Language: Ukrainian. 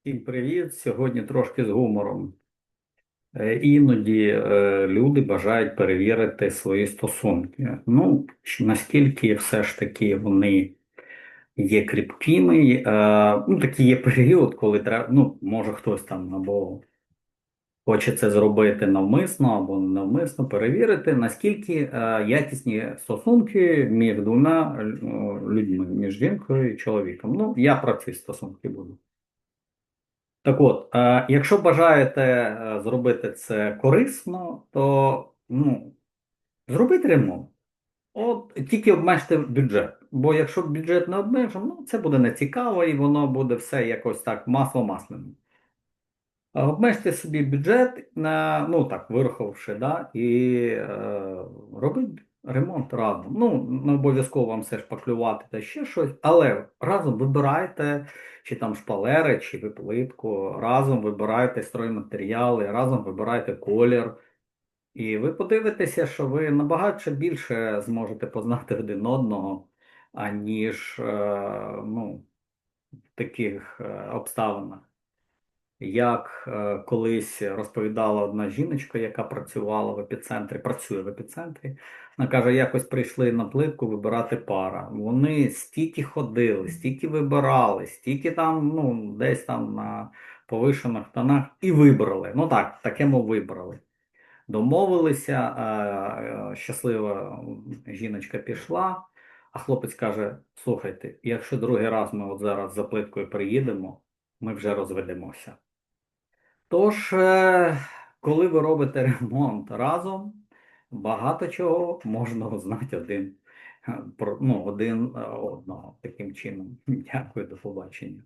Всім привіт! Сьогодні трошки з гумором. Е, Іноді е, люди бажають перевірити свої стосунки. Ну, наскільки все ж таки вони є кріпкими. Е, Ну, такий є період, коли треба, ну, може хтось там або хоче це зробити навмисно, або ненавмисно, перевірити, наскільки якісні стосунки між двома людьми, між жінкою і чоловіком. Ну, я про ці стосунки буду. Так от, якщо бажаєте е, зробити це корисно, то ну, зробіть ремонт. От тільки обмежте бюджет. Бо якщо бюджет не обмежено, ну це буде нецікаво і воно буде все якось так масло масляним. Обмежте собі бюджет, ну так, вирахувавши, да, і е, робіть ремонт разом. Ну, не обов'язково вам все шпаклювати та ще щось, але разом вибирайте, чи там шпалери, чи ви плитку, разом вибирайте стройматеріали, разом вибирайте колір. І ви подивитеся, що ви набагато більше зможете познати один одного, аніж е, ну, в таких е, обставинах. Як е, колись розповідала одна жіночка, яка працювала в епіцентрі, працює в епіцентрі, вона каже, якось прийшли на плитку вибирати пара. Вони стільки ходили, стільки вибирали, стільки там, ну, десь там на повишених тонах і вибрали. Ну так, таке ми вибрали. Домовилися, е, е, щаслива жіночка пішла, а хлопець каже: слухайте, якщо другий раз ми от зараз за плиткою приїдемо, ми вже розведемося. Тож, е, коли ви робите ремонт разом, багато чого можна узнати один, е, ну, один е, одного таким чином. Дякую, до побачення.